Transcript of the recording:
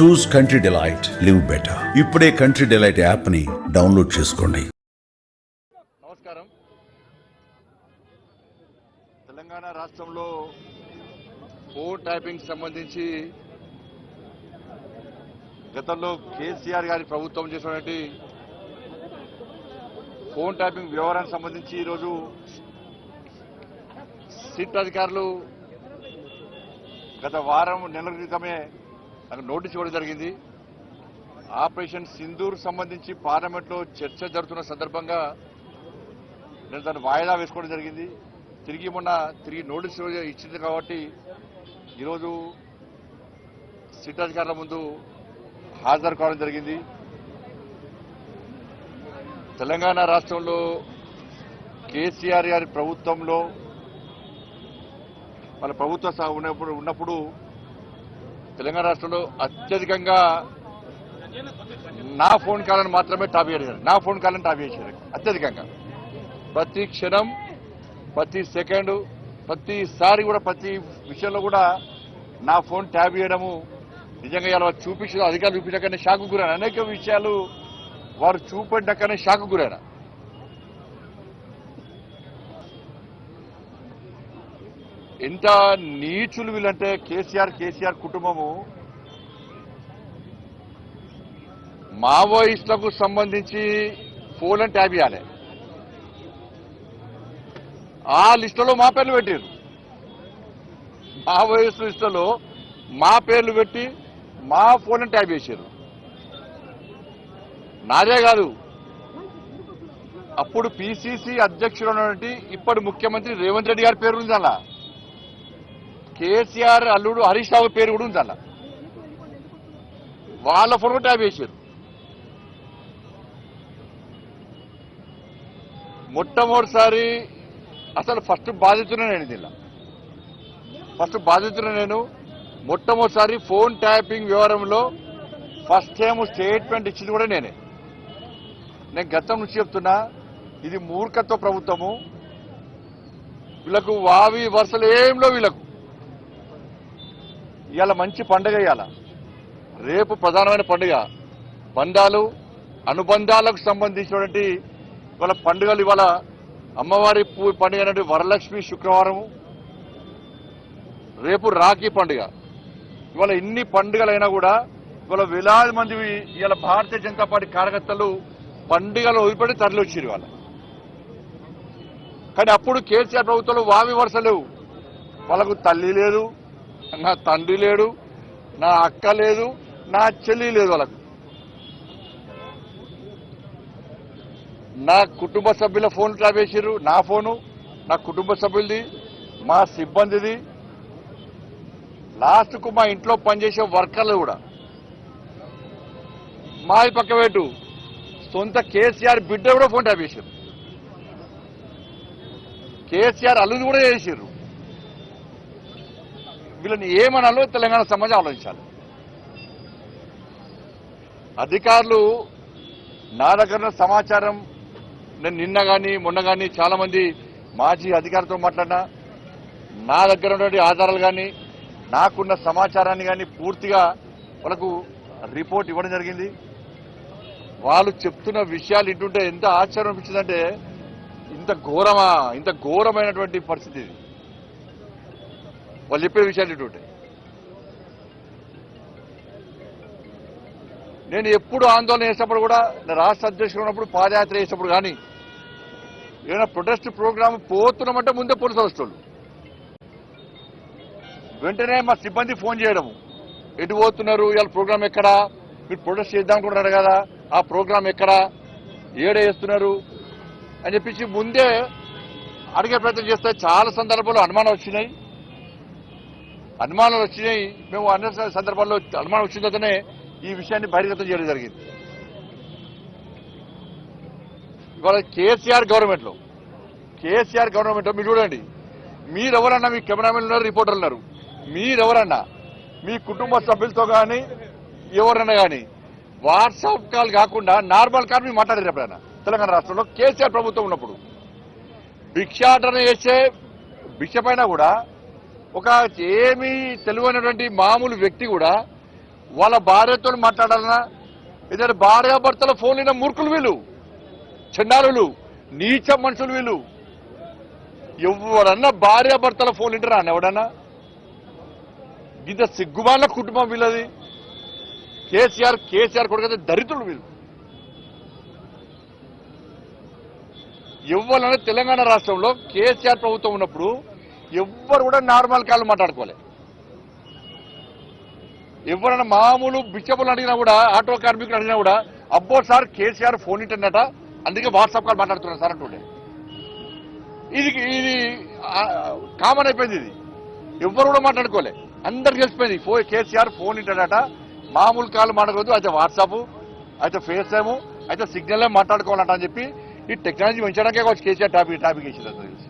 Choose country delight live better ఇప్పుడే country delight యాప్ని download చేసుకోండి. నమస్కారం. తెలంగాణ రాష్ట్రంలో ఫోన్ టైపింగ్ సంబంధించి గతంలో కేసీఆర్ గారి ప్రభుత్వం చేసినటువంటి ఫోన్ టైపింగ్ వ్యవహారానికి సంబంధించి ఈరోజు సిట్ అధికారులు గత వారం నెలల క్రితమే నాకు నోటీస్ ఇవ్వడం జరిగింది. ఆపరేషన్ సింధూర్ సంబంధించి పార్లమెంట్లో చర్చ జరుగుతున్న సందర్భంగా నేను దాన్ని వాయిదా వేసుకోవడం జరిగింది. తిరిగి మొన్న తిరిగి నోటీస్ ఇచ్చింది కాబట్టి ఈరోజు సిట్ అధికారుల ముందు హాజరు కావడం జరిగింది. తెలంగాణ రాష్ట్రంలో కేసీఆర్ గారి ప్రభుత్వంలో వాళ్ళ ప్రభుత్వ ఉన్నప్పుడు ఉన్నప్పుడు తెలంగాణ రాష్ట్రంలో అత్యధికంగా నా ఫోన్ కాలను మాత్రమే టాప్ చేశారు నా ఫోన్ కాలను టాప్ చేశారు. అత్యధికంగా. ప్రతి క్షణం ప్రతి సెకండ్ ప్రతిసారి కూడా ప్రతి విషయంలో కూడా నా ఫోన్ ట్యాబ్ చేయడము నిజంగా ఇలా చూపించిన అధికారులు చూపించకనే షాకు గురైన. అనేక విషయాలు వారు చూపెట్టకనే షాకు గురైనా. ఎంత నీచులు వీళ్ళంటే కేసీఆర్ కేసీఆర్ కుటుంబము. మావోయిస్టులకు సంబంధించి ఫోన్ అని ట్యాబ్ చేయాలి ఆ లిస్టులో మా పేర్లు పెట్టారు మావోయిస్టు లిస్టులో మా పేర్లు పెట్టి మా ఫోన్ ట్యాబ్ చేశారు నాదే కాదు అప్పుడు పిసిసి అధ్యక్షుడు ఉన్నటువంటి ఇప్పటి ముఖ్యమంత్రి రేవంత్ రెడ్డి గారి పేరు ఉంది అలా. కేసీఆర్ అల్లుడు హరీష్ రావు పేరు కూడా ఉంది అలా వాళ్ళ ఫోటో కూడా ట్యాబ్ చేశారు. మొట్టమొదటిసారి అసలు ఫస్ట్ బాధితున్నా నేను దీనిలో. ఫస్ట్ బాధితున్నా నేను. మొట్టమొదటిసారి ఫోన్ ట్యాపింగ్ వ్యవహారంలో ఫస్ట్ టైం స్టేట్మెంట్ ఇచ్చింది కూడా నేనే. నేను గతం నుంచి చెప్తున్నా ఇది మూర్ఖత్వ ప్రభుత్వము. వీళ్ళకు వావి వరుసలు ఏంలో వీళ్ళకు. ఇవాళ మంచి పండుగ ఇవాళ రేపు ప్రధానమైన పండుగ. బంధాలు అనుబంధాలకు సంబంధించినటువంటి ఇవాళ పండుగలు ఇవాళ అమ్మవారి పూ- పండుగ అనేది వరలక్ష్మి శుక్రవారము రేపు రాఖీ పండుగ. ఇవాళ ఇన్ని పండుగలైనా కూడా ఇవాళ వేలాది మంది ఇవాళ భారతీయ జనతా పార్టీ కార్యకర్తలు పండుగలు వదిలిపెట్టి తరలి వచ్చారు ఇవాళ. కానీ అప్పుడు కేసీఆర్ ప్రభుత్వంలో వావి వరుస లేవు. వాళ్ళకు తల్లి లేదు నా తండ్రి లేడు నా అక్క లేదు నా చెల్లి లేదు వాళ్ళకు. నా కుటుంబ సభ్యుల ఫోన్ ట్రాప్ చేసిర్రు నా ఫోను నా కుటుంబ సభ్యులది మా సిబ్బందిది. లాస్ట్కు మా ఇంట్లో పనిచేసే వర్కర్లు కూడా. మాది పక్క సొంత కేసీఆర్ బిడ్డ కూడా ఫోన్ ట్యాప్ చేశారు కేసీఆర్ అల్లుది కూడా చేసిర్రు. వీళ్ళని ఏమనాలో తెలంగాణ సమాజం ఆలోచించాలి. అధికారులు నా దగ్గర ఉన్న సమాచారం నేను నిన్న కానీ మొన్న కానీ చాలామంది మాజీ అధికారులతో మాట్లాడినా నా దగ్గర ఉన్నటువంటి ఆధారాలు కానీ నాకున్న సమాచారాన్ని కానీ పూర్తిగా వాళ్ళకు రిపోర్ట్ ఇవ్వడం జరిగింది. వాళ్ళు చెప్తున్న విషయాలు ఇంటుంటే ఎంత ఆశ్చర్యం అనిపించిందంటే ఇంత ఘోరమా ఇంత ఘోరమైనటువంటి పరిస్థితి ఇది. వాళ్ళు చెప్పే విషయాలు వింటుంటే నేను ఎప్పుడు ఆందోళన చేసినప్పుడు కూడా నేను రాష్ట్ర అధ్యక్షుడు ఉన్నప్పుడు పాదయాత్ర చేసినప్పుడు కానీ ఏదైనా ప్రొటెస్ట్ ప్రోగ్రామ్ పోతున్నామంటే ముందే పోలీసు వస్తువులు. వెంటనే మా సిబ్బంది ఫోన్ చేయడం ఎటు పోతున్నారు ఇవాళ ప్రోగ్రామ్ ఎక్కడా? మీరు ప్రొటెస్ట్ చేద్దాం అనుకుంటున్నారు కదా ఆ ప్రోగ్రామ్ ఎక్కడా? ఏడ చేస్తున్నారు? అని చెప్పేసి ముందే అడిగే ప్రయత్నం చేస్తే చాలా సందర్భాలు అనుమానం వచ్చినాయి. అనుమానాలు వచ్చినాయి. మేము అన్ని సందర్భాల్లో అనుమానం వచ్చిన తర్వాతనే ఈ విషయాన్ని బహిర్గతం చేయడం జరిగింది. ఇవాళ కేసీఆర్ గవర్నమెంట్లో కేసీఆర్ గవర్నమెంట్లో మీరు చూడండి మీరెవరన్నా మీ కెమెరామెన్ ఉన్నారు రిపోర్టర్లు ఉన్నారు మీరెవరన్నా మీ కుటుంబ సభ్యులతో కానీ ఎవరన్నా కానీ వాట్సాప్ కాల్ కాకుండా నార్మల్ కాల్ మీరు మాట్లాడారు ఎప్పుడైనా? తెలంగాణ రాష్ట్రంలో కేసీఆర్ ప్రభుత్వం ఉన్నప్పుడు. భిక్షాటన చేసే భిక్ష పైన కూడా ఒక ఏమీ తెలివైనటువంటి మామూలు వ్యక్తి కూడా వాళ్ళ భార్యతో మాట్లాడాలన్నా ఏదైనా భార్యాభర్తల ఫోన్ మూర్ఖులు వీళ్ళు. చండాలులు నీచ మనుషులు వీళ్ళు. ఎవరన్నా భార్యాభర్తల ఫోన్ ఇంటరా అని ఎవడన్నా? ఇంత సిగ్గుమాల కుటుంబం వీళ్ళది. కేసీఆర్ కేసీఆర్ కొడుకు దరిద్రులు వీళ్ళు. ఎవరన్నా తెలంగాణ రాష్ట్రంలో కేసీఆర్ ప్రభుత్వం ఉన్నప్పుడు ఎవ్వరు కూడా నార్మల్ కాళ్ళు మాట్లాడుకోలే. ఎవరైనా మామూలు బిచ్చబులు అడిగినా కూడా ఆటో కార్మికులు అడిగినా కూడా అబ్బో సార్ కేసీఆర్ ఫోన్ ఇంటర్నెట్ అందుకే వాట్సాప్ కాల్ మాట్లాడుతున్నారు సార్ అంటుండే. ఇది ఇది కామన్ అయిపోయింది ఇది. ఎవ్వరు కూడా మాట్లాడుకోలే. అందరికి తెలిసిపోయింది ఫో కేసీఆర్ ఫోన్ ఇంటర్నెట్ మామూలు కాల్ మాట్లాడకూడదు అయితే వాట్సాప్ అయితే ఫేస్ టైము అయితే సిగ్నల్ మాట్లాడుకోవాలంట అని చెప్పి ఈ టెక్నాలజీ పెంచడానికే కావచ్చు కేసీఆర్ టాపిక్ టాపిక్ ఇచ్చింది తెలిసి